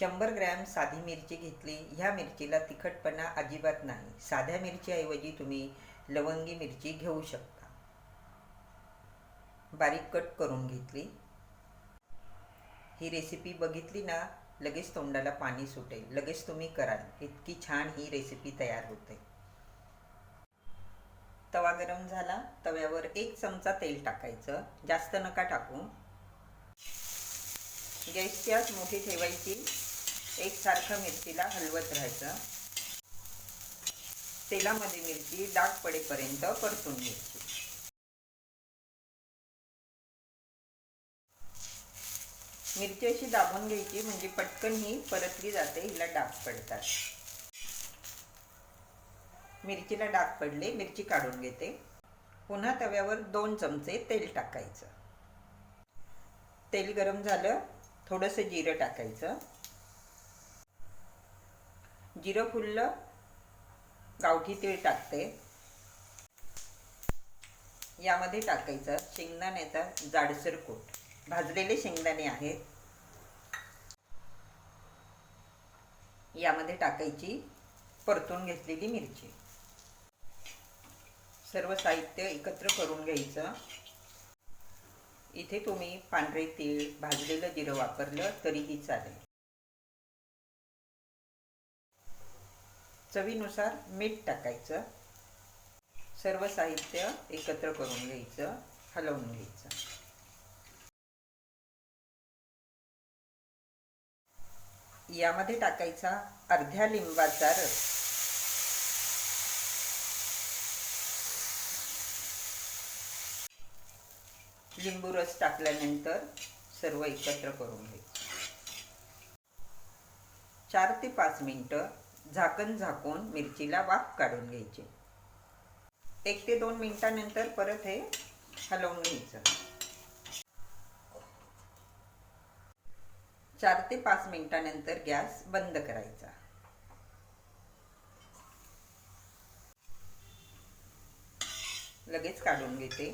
शंभर ग्रॅम साधी मिरची घेतली. ह्या मिरचीला तिखटपणा अजिबात नाही. साध्या मिरचीऐवजी तुम्ही लवंगी मिरची घेऊ शकता. बारीक कट करून घेतली. ही रेसिपी बघितली ना लगेच तोंडाला पाणी सुटेल. लगेच तुम्ही कराल. इतकी छान ही रेसिपी तयार होते. तवा गरम झाला. तव्यावर एक चमचा तेल टाकायचं. जास्त नका टाकू. गॅसची आज मोठी ठेवायची. एकसारखं मिरचीला हलवत राहायचं. तेलामध्ये मिरची डाग पडेपर्यंत परतून घ्यायची. मिरची अशी दाबून घ्यायची म्हणजे पटकन ही परतली जाते हिला डाग पडतात. मिरचीला डाग पडले मिरची काढून घेते. पुन्हा तव्यावर दोन चमचे तेल टाकायचं. तेल गरम झालं थोडंसं जिरं टाकायचं. जिरं फुललं गावठी तीळ टाकते. यामध्ये टाकायचं शेंगदाण्याचा जाडसर कोट. भाजलेले शेंगदाणे आहेत. यामध्ये टाकायची परतून घेतलेली मिरची. सर्व साहित्य एकत्र करून घ्यायचं. इथे तुम्ही पांढरे तीळ भाजलेलं जिरं वापरलं तरीही चालेल. चवीनुसार मीठ टाकायचं. सर्व साहित्य एकत्र करून घ्यायचं हलवून घ्यायचं. यामध्ये टाकायचा अर्ध्या लिंबाचा रस. लिंबू रस टाकल्यानंतर सर्व एकत्र करून घ्यायचं. चार ते पाच मिनटं झाकण झाकून मिरचीला वाफ काढून घ्यायची. एक ते दोन मिनिटानंतर परत हे हलवून घ्यायचं चार ते पाच मिनिटानंतर गॅस बंद करायचा. लगेच काढून घेते.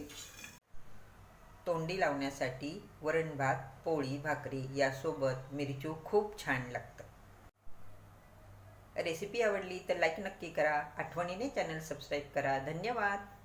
तोंडी लावण्यासाठी वरण भात पोळी भाकरी यासोबत मिरचू खूप छान लागतं. रेसिपी आवडली तर लाईक नक्की करा. आठवणीने चॅनल सबस्क्राईब करा. धन्यवाद.